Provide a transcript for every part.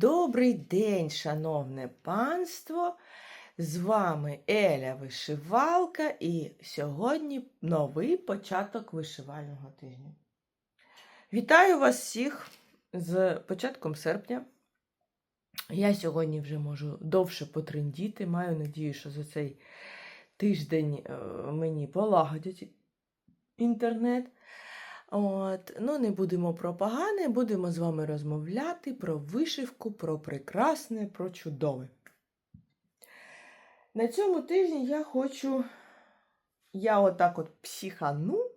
Добрий день, шановне панство! З вами Еля Вишивалка, і сьогодні новий початок вишивального тижня. Вітаю вас всіх з початком серпня. Я сьогодні вже можу довше потрендіти. Маю надію, що за цей тиждень е, мені полагодять інтернет. От, ну, не будемо про погане, будемо з вами розмовляти про вишивку, про прекрасне, про чудове. На цьому тижні я хочу, я отак от психану,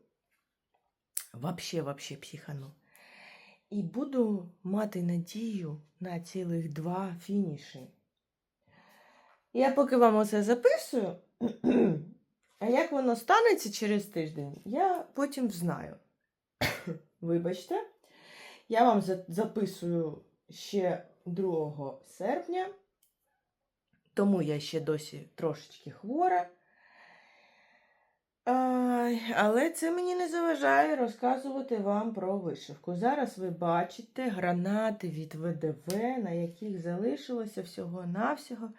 вообще, вообще психану, і буду мати надію на цілих два фініші. Я поки вам оце записую, а як воно станеться через тиждень, я потім знаю. Вибачте, я вам записую ще 2 серпня, тому я ще досі трошечки хвора. Але це мені не заважає розказувати вам про вишивку. Зараз ви бачите гранати від ВДВ, на яких залишилося всього-навсього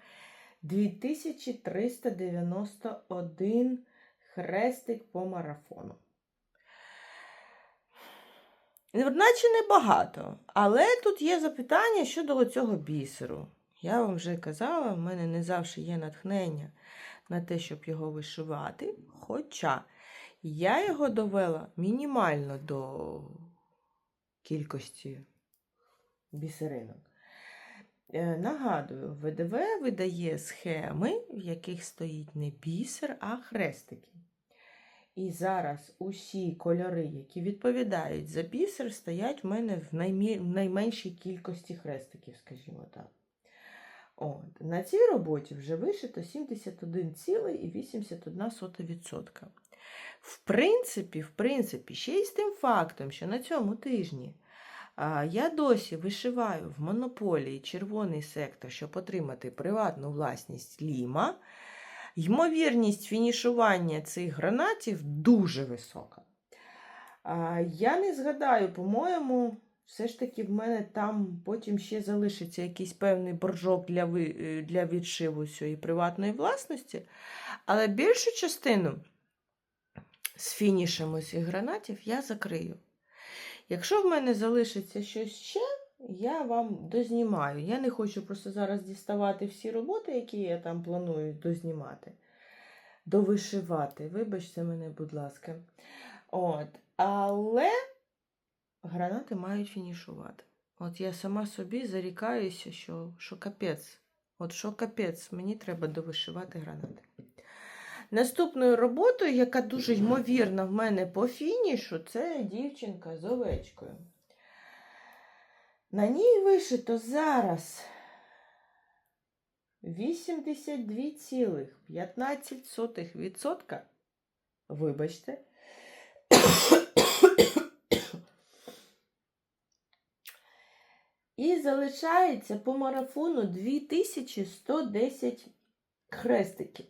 2391 хрестик по марафону. Наче небагато, але тут є запитання щодо цього бісеру. Я вам вже казала, в мене не завжди є натхнення на те, щоб його вишивати. Хоча я його довела мінімально до кількості бісеринок. Е, Нагадую, ВДВ видає схеми, в яких стоїть не бісер, а хрестики. І зараз усі кольори, які відповідають за бісер, стоять в мене в, наймі... в найменшій кількості хрестиків, скажімо так. От. На цій роботі вже вишито 71,81%. В принципі, в принципі, ще й з тим фактом, що на цьому тижні а, я досі вишиваю в монополії червоний сектор, щоб отримати приватну власність Ліма. Ймовірність фінішування цих гранатів дуже висока. Я не згадаю, по-моєму, все ж таки в мене там потім ще залишиться якийсь певний боржок для е, для відшиву цієї приватної власності. Але більшу частину з фінішами цих гранатів я закрию. Якщо в мене залишиться щось ще, я вам дознімаю. Я не хочу просто зараз діставати всі роботи, які я там планую дознімати, довишивати. Вибачте мене, будь ласка. От. Але гранати мають фінішувати. От я сама собі зарікаюся, що, що капець. От що капець, мені треба довишивати гранати. Наступною роботою, яка дуже ймовірна в мене по фінішу, це дівчинка з овечкою. На ній вишито зараз 82,15%. Вибачте. І залишається по марафону 2110 хрестиків.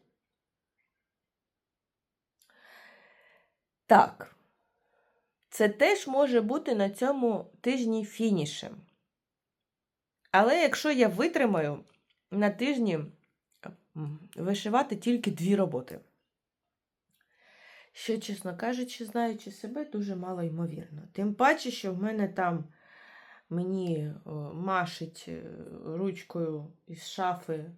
Так, це теж може бути на цьому тижні фінішем. Але якщо я витримаю на тижні вишивати тільки дві роботи, що, чесно кажучи, знаючи себе, дуже мало ймовірно. Тим паче, що в мене там мені машить е, ручкою із шафи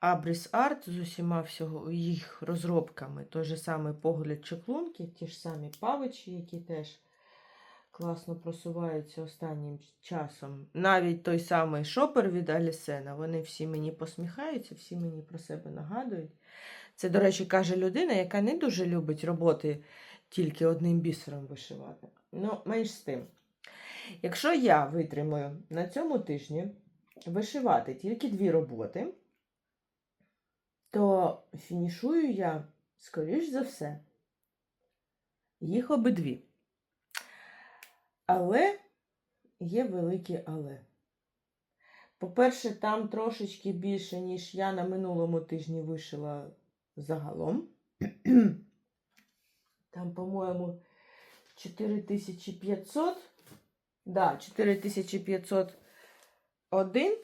Абрис Арт з усіма всього їх розробками. Той же самий погляд чеклунки, ті ж самі павичі, які теж класно просуваються останнім часом. Навіть той самий шопер від Алісена, вони всі мені посміхаються, всі мені про себе нагадують. Це, до речі, каже людина, яка не дуже любить роботи тільки одним бісером вишивати. Ну, менш з тим. Якщо я витримаю на цьому тижні вишивати тільки дві роботи, то фінішую я, скоріш за все, їх обидві. Але є велике але. По-перше, там трошечки більше, ніж я на минулому тижні вишила загалом. Там, по-моєму, 4500. Да, 4500 один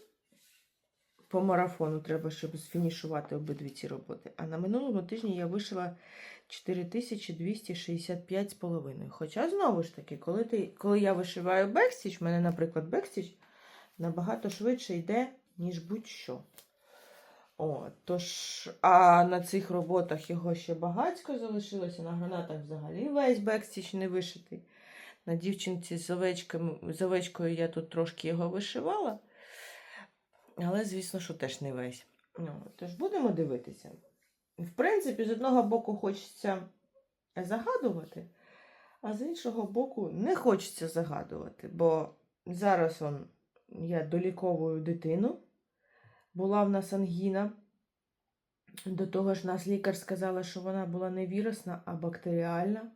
по марафону треба, щоб сфінішувати обидві ці роботи. А на минулому тижні я вишила 4265 з половиною. Хоча, знову ж таки, коли, ти, коли я вишиваю бекстіч, в мене, наприклад, бекстіч набагато швидше йде, ніж будь-що. О, тож, а на цих роботах його ще багатько залишилося, на гранатах взагалі весь бекстіч не вишитий. На дівчинці з овечками, з овечкою я тут трошки його вишивала. Але, звісно, що теж не весь. Ну, тож будемо дивитися. В принципі, з одного боку хочеться загадувати, а з іншого боку, не хочеться загадувати, бо зараз он, я доліковую дитину. Була в нас ангіна. До того ж, нас лікар сказала, що вона була не вірусна, а бактеріальна.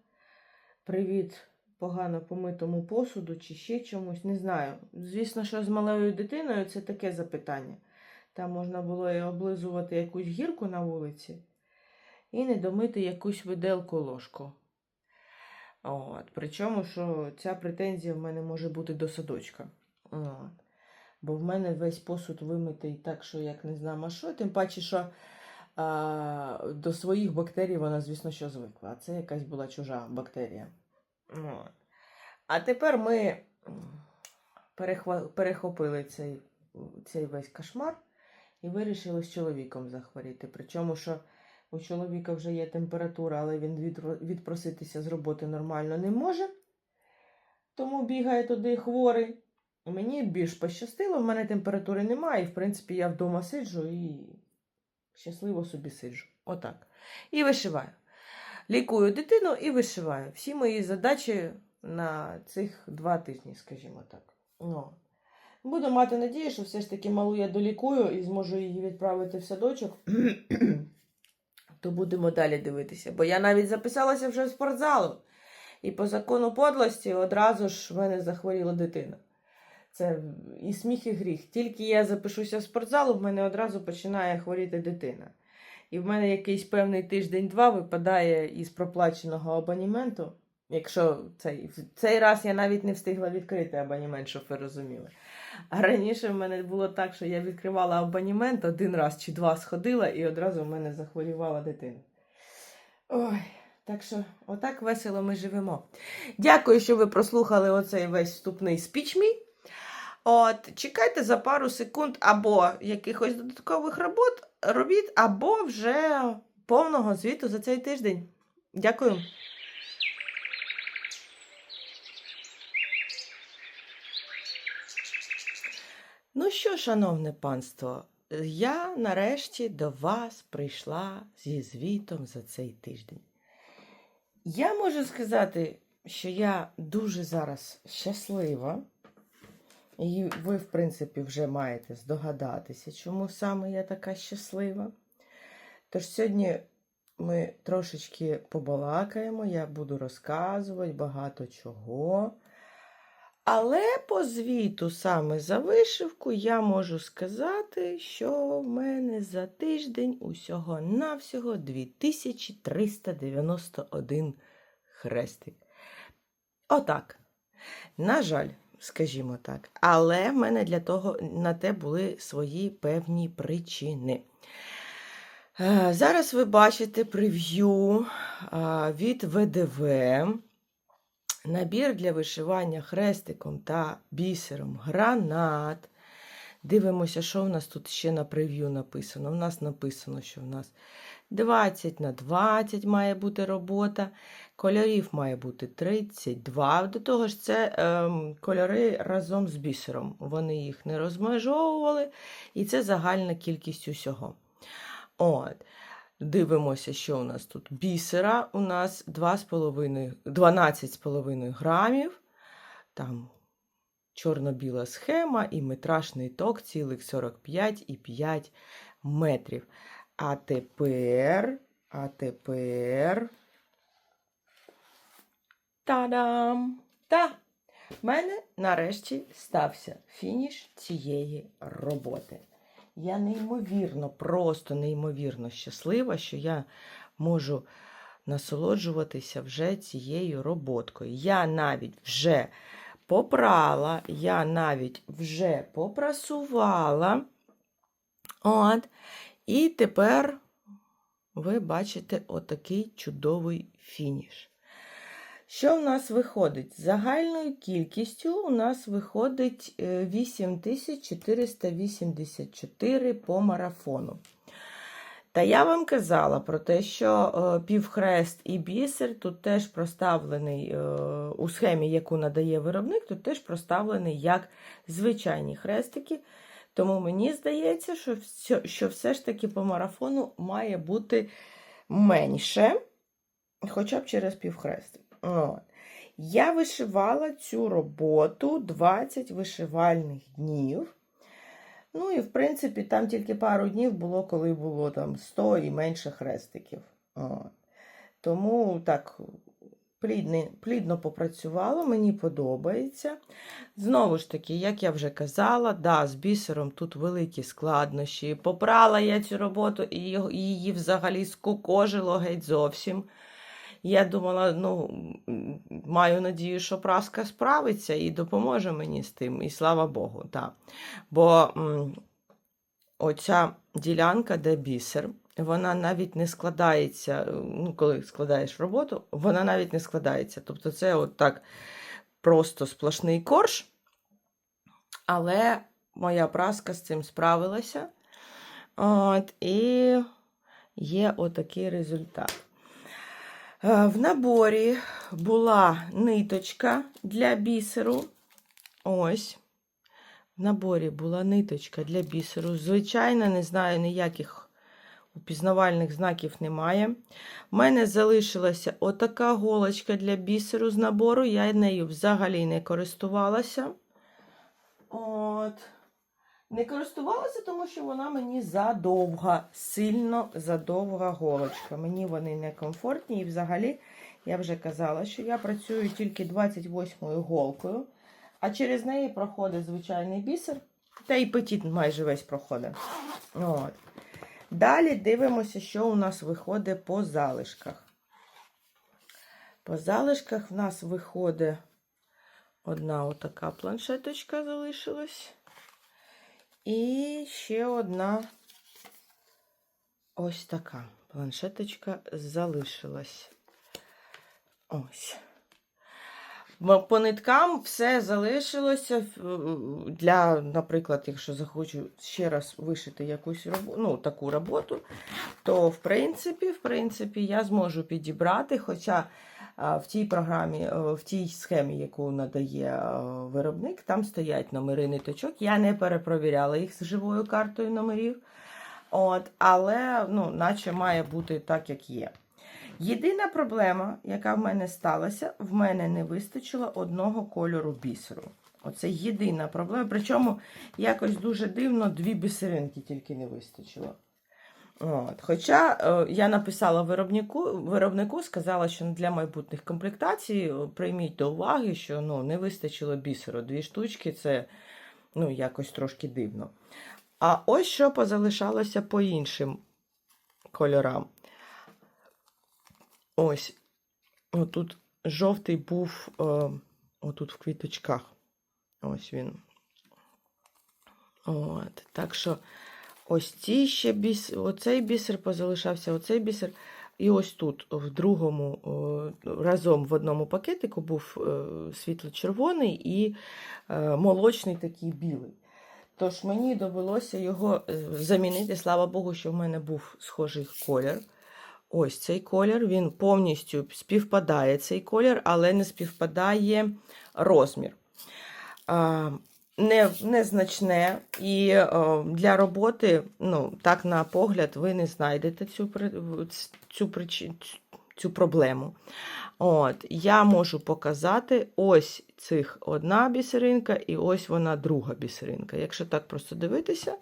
Привіт погано помитому посуду чи ще чомусь, не знаю. Звісно, що з малою дитиною це таке запитання. Там можна було і облизувати якусь гірку на вулиці і не домити якусь виделку ложку. От. Причому, що ця претензія в мене може бути до садочка. От. Бо в мене весь посуд вимитий так, що як не знаю, а що. Тим паче, що а, до своїх бактерій вона, звісно, що звикла. А це якась була чужа бактерія. От. А тепер ми перехва- перехопили цей, цей весь кошмар і вирішили з чоловіком захворіти. Причому, що у чоловіка вже є температура, але він відпроситися з роботи нормально не може. Тому бігає туди хворий. Мені більш пощастило, в мене температури немає, і в принципі я вдома сиджу і щасливо собі сиджу. Отак. І вишиваю. Лікую дитину і вишиваю. Всі мої задачі на цих два тижні, скажімо так. Ну. Буду мати надію, що все ж таки малу я долікую і зможу її відправити в садочок. То будемо далі дивитися. Бо я навіть записалася вже в спортзалу. І по закону подлості одразу ж в мене захворіла дитина. Це і сміх, і гріх. Тільки я запишуся в спортзал, в мене одразу починає хворіти дитина. І в мене якийсь певний тиждень-два випадає із проплаченого абоніменту. Якщо цей, цей раз я навіть не встигла відкрити абонімент, щоб ви розуміли. А раніше в мене було так, що я відкривала абонімент один раз чи два сходила, і одразу в мене захворювала дитина. Ой, так що, отак весело ми живемо. Дякую, що ви прослухали оцей весь вступний спіч мій. От, чекайте за пару секунд або якихось додаткових робот, робіт, або вже повного звіту за цей тиждень. Дякую. Ну що, шановне панство, я нарешті до вас прийшла зі звітом за цей тиждень. Я можу сказати, що я дуже зараз щаслива. І ви, в принципі, вже маєте здогадатися, чому саме я така щаслива. Тож сьогодні ми трошечки побалакаємо, я буду розказувати багато чого. Але по звіту саме за вишивку я можу сказати, що в мене за тиждень усього-навсього 2391 хрестик. Отак. На жаль, скажімо так. Але в мене для того на те були свої певні причини. Е, Зараз ви бачите прев'ю від ВДВ. Набір для вишивання хрестиком та бісером гранат. Дивимося, що в нас тут ще на прев'ю написано. У нас написано, що в нас 20 на 20 має бути робота. Кольорів має бути 32. До того ж, це ем, кольори разом з бісером. Вони їх не розмежовували, і це загальна кількість усього. От. Дивимося, що у нас тут. Бісера у нас 12,5 грамів. Там чорно-біла схема і метраж ниток цілих 45,5 метрів. А тепер, а тепер. Та-дам! Та! В мене нарешті стався фініш цієї роботи. Я неймовірно, просто неймовірно щаслива, що я можу насолоджуватися вже цією роботкою. Я навіть вже попрала, я навіть вже попрасувала. От. І тепер ви бачите отакий чудовий фініш. Що в нас виходить? Загальною кількістю у нас виходить е, 8484 по марафону. Та я вам казала про те, що е, півхрест і бісер тут теж проставлений е, у схемі, яку надає виробник, тут теж проставлений як звичайні хрестики. Тому мені здається, що, все- ж таки по марафону має бути менше, хоча б через півхрестик. От. Я вишивала цю роботу 20 вишивальних днів. Ну і, в принципі, там тільки пару днів було, коли було там 100 і менше хрестиків. От. Тому так плідно, плідно попрацювала, мені подобається. Знову ж таки, як я вже казала, да, з бісером тут великі складнощі. Попрала я цю роботу і її взагалі скукожило геть зовсім. Я думала, ну, маю надію, що праска справиться і допоможе мені з тим. І слава Богу, так. Бо м, оця ділянка, де бісер, вона навіть не складається, е, ну, коли складаєш роботу, вона навіть не складається. Тобто це от так просто сплошний корж. Але моя праска з цим справилася. От, і є отакий результат. Е, В наборі була ниточка для бісеру. Ось. В наборі була ниточка для бісеру. Звичайно, не знаю, ніяких упізнавальних знаків немає. У мене залишилася отака голочка для бісеру з набору. Я нею взагалі не користувалася. От. Не користувалася, тому що вона мені задовга, сильно задовга голочка. Мені вони не комфортні. І взагалі, я вже казала, що я працюю тільки 28-ю голкою, а через неї проходить звичайний бісер, та і петіт майже весь проходить. От. Далі дивимося, що у нас виходить по залишках. По залишках в нас виходить одна отака планшеточка залишилась. І ще одна ось така планшеточка залишилась. Ось. По ниткам все залишилося для, наприклад, якщо захочу ще раз вишити якусь робо- ну, таку роботу, то в принципі, в принципі, я зможу підібрати, хоча в тій програмі, е, в тій схемі, яку надає е, виробник, там стоять номери ниточок. Я не перепровіряла їх з живою картою номерів. От, але ну, наче має бути так, як є. Єдина проблема, яка в мене сталася, в мене не вистачило одного кольору бісеру. Оце єдина проблема. Причому якось дуже дивно дві бісеринки тільки не вистачило. От. Хоча е, я написала виробнику, виробнику, сказала, що для майбутніх комплектацій е, прийміть до уваги, що ну, не вистачило бісеру. Дві штучки це ну, якось трошки дивно. А ось що позалишалося по іншим кольорам. Ось, отут жовтий був е, отут в квіточках. Ось він. От, так що ось ці ще біс, оцей бісер позалишався, оцей бісер. І ось тут, в другому, разом в одному пакетику був е, світло-червоний і е, молочний такий білий. Тож мені довелося його е, замінити. Слава Богу, що в мене був схожий колір. Ось цей колір, він повністю співпадає цей колір, але не співпадає розмір. Не, незначне, і е, для роботи, ну, так на погляд, ви не знайдете цю, цю, причи- цю проблему. От, я можу показати ось цих одна бісеринка і ось вона друга бісеринка. Якщо так просто дивитися,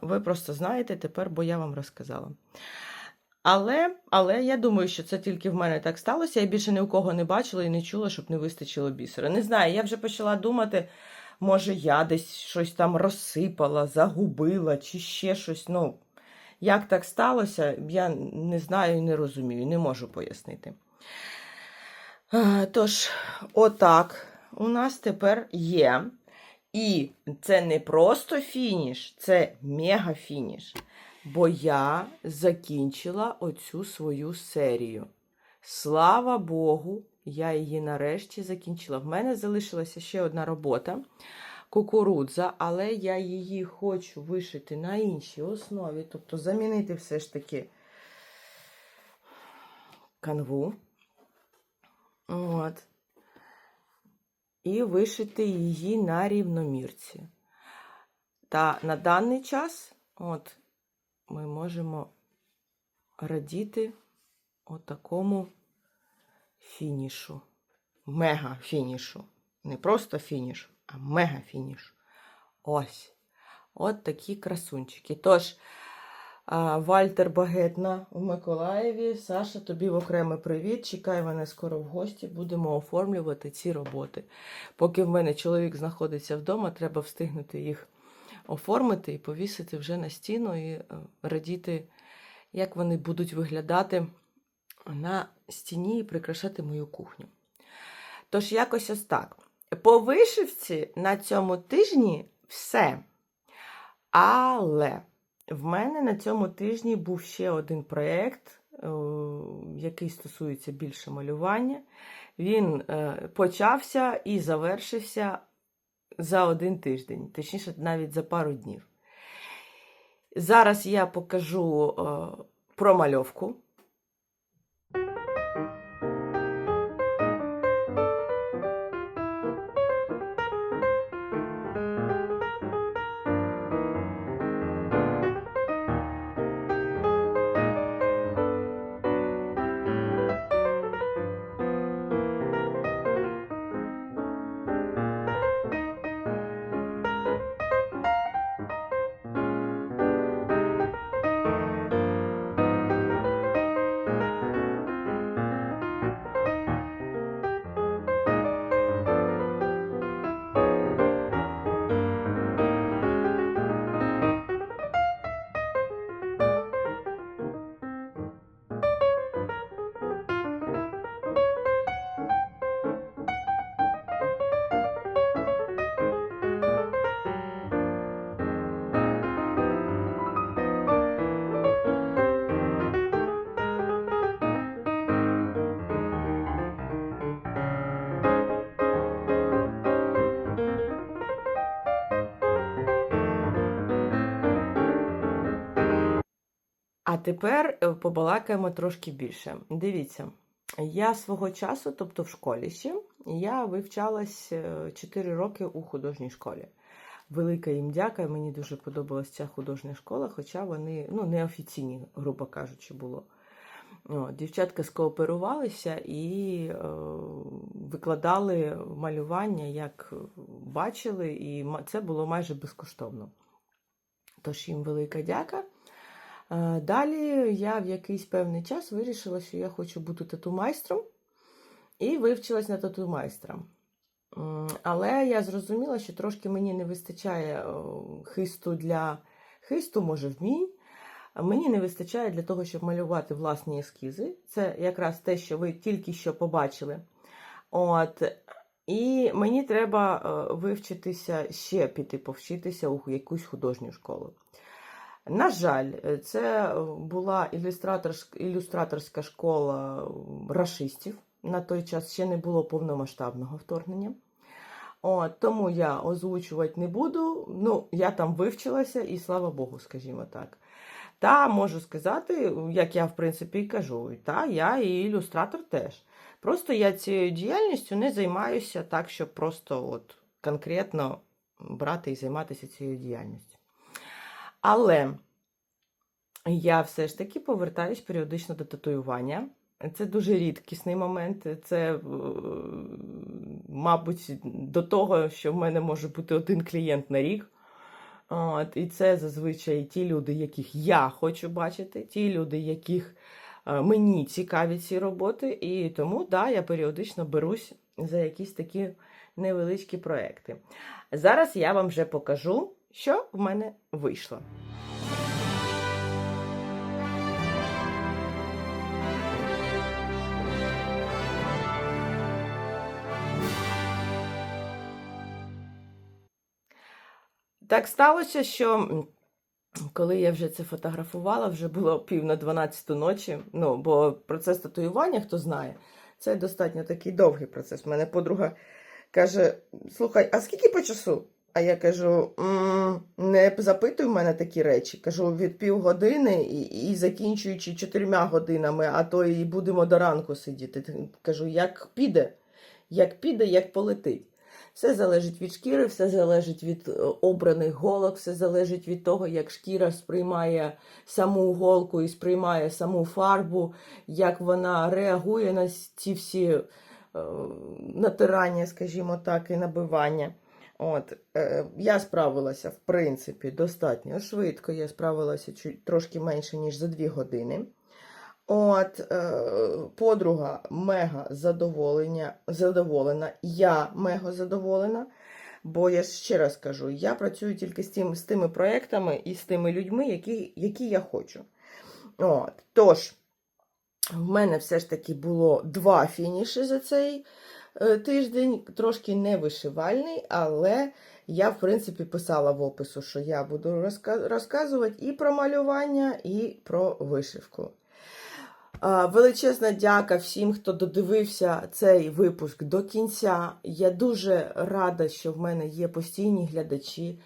ви просто знаєте тепер, бо я вам розказала. Але, але я думаю, що це тільки в мене так сталося. Я більше ні у кого не бачила і не чула, щоб не вистачило бісера. Не знаю, я вже почала думати, може, я десь щось там розсипала, загубила чи ще щось. Ну, як так сталося, я не знаю і не розумію, не можу пояснити. Тож, отак у нас тепер є. І це не просто фініш, це мега-фініш. Бо я закінчила оцю свою серію. Слава Богу, я її нарешті закінчила. В мене залишилася ще одна робота кукурудза, але я її хочу вишити на іншій основі, тобто замінити все ж таки канву. От. І вишити її на рівномірці. Та на даний час от, ми можемо радіти отакому фінішу. Мега фінішу. Не просто фініш, а мега фініш. Ось. От такі красунчики. Тож, Вальтер Багетна у Миколаєві. Саша, тобі в окремий привіт. Чекай мене скоро в гості. Будемо оформлювати ці роботи. Поки в мене чоловік знаходиться вдома, треба встигнути їх оформити і повісити вже на стіну і е, радіти, як вони будуть виглядати на стіні і прикрашати мою кухню. Тож, якось ось так. По вишивці на цьому тижні все. Але в мене на цьому тижні був ще один проєкт, е, який стосується більше малювання. Він е, почався і завершився за один тиждень, точніше, навіть за пару днів. Зараз я покажу е, промальовку. А тепер е, побалакаємо трошки більше. Дивіться, я свого часу, тобто в школі ще, я вивчалась 4 роки у художній школі. Велика їм дяка, мені дуже подобалася ця художня школа, хоча вони ну, неофіційні, грубо кажучи, було. О, дівчатка скооперувалися і е, викладали малювання, як бачили, і це було майже безкоштовно. Тож їм велика дяка. Е, Далі я в якийсь певний час вирішила, що я хочу бути тату-майстром, і вивчилась на тату-майстра. Але я зрозуміла, що трошки мені не вистачає хисту для хисту, може, вмінь. Мені не вистачає для того, щоб малювати власні ескізи. Це якраз те, що ви тільки що побачили. От. І мені треба е, вивчитися ще піти повчитися у якусь художню школу. На жаль, е, це була ілюстраторська, школа рашистів. На той час ще не було повномасштабного вторгнення. От, тому я озвучувати не буду. Ну, я там вивчилася, і слава Богу, скажімо так. Та можу сказати, як я в принципі і кажу, та я і ілюстратор теж. Просто я цією діяльністю не займаюся так, щоб просто от конкретно брати і займатися цією діяльністю. Але я все ж таки повертаюсь періодично до татуювання. Це дуже рідкісний момент. Це, е, мабуть, до того, що в мене може бути один клієнт на рік. От, і це зазвичай ті люди, яких я хочу бачити, ті люди, яких е, мені цікаві ці роботи. І тому да, я періодично берусь за якісь такі невеличкі проекти. Зараз я вам вже покажу, що в мене вийшло. Так сталося, що коли я вже це фотографувала, вже було пів на 12 ночі. Ну, бо процес татуювання, хто знає, це достатньо такий довгий процес. У мене подруга каже: Слухай, а скільки по часу? А я кажу: «М, не запитуй в мене такі речі. Кажу, від півгодини і, і закінчуючи чотирма годинами, а то і будемо до ранку сидіти. Кажу, як піде, як піде, як полетить. Все залежить від шкіри, все залежить від е, обраних голок, все залежить від того, як шкіра сприймає саму голку і сприймає саму фарбу, як вона реагує на ці всі е, натирання, скажімо так, і набивання. От, е, я справилася, в принципі, достатньо швидко. Я справилася чуть, трошки менше, ніж за дві години. От, е, подруга мега задоволення, задоволена, я мега задоволена. Бо я ще раз кажу, я працюю тільки з, тим, з тими проектами і з тими людьми, які, які я хочу. От, тож, в мене все ж таки було два фініші за цей тиждень, трошки не вишивальний, але я, в принципі, писала в опису, що я буду розказувати і про малювання, і про вишивку. Величезна дяка всім, хто додивився цей випуск до кінця. Я дуже рада, що в мене є постійні глядачі.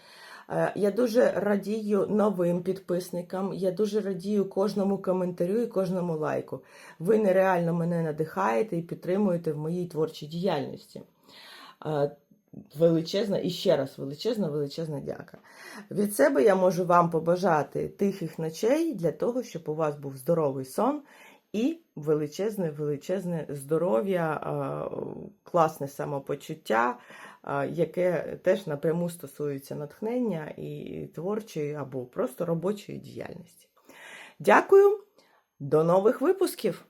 Е, Я дуже радію новим підписникам. Я дуже радію кожному коментарю і кожному лайку. Ви нереально мене надихаєте і підтримуєте в моїй творчій діяльності. Е, Величезна і ще раз величезна, величезна дяка. Від себе я можу вам побажати тихих ночей для того, щоб у вас був здоровий сон і величезне, величезне здоров'я, класне самопочуття, яке теж напряму стосується натхнення і творчої або просто робочої діяльності. Дякую, до нових випусків!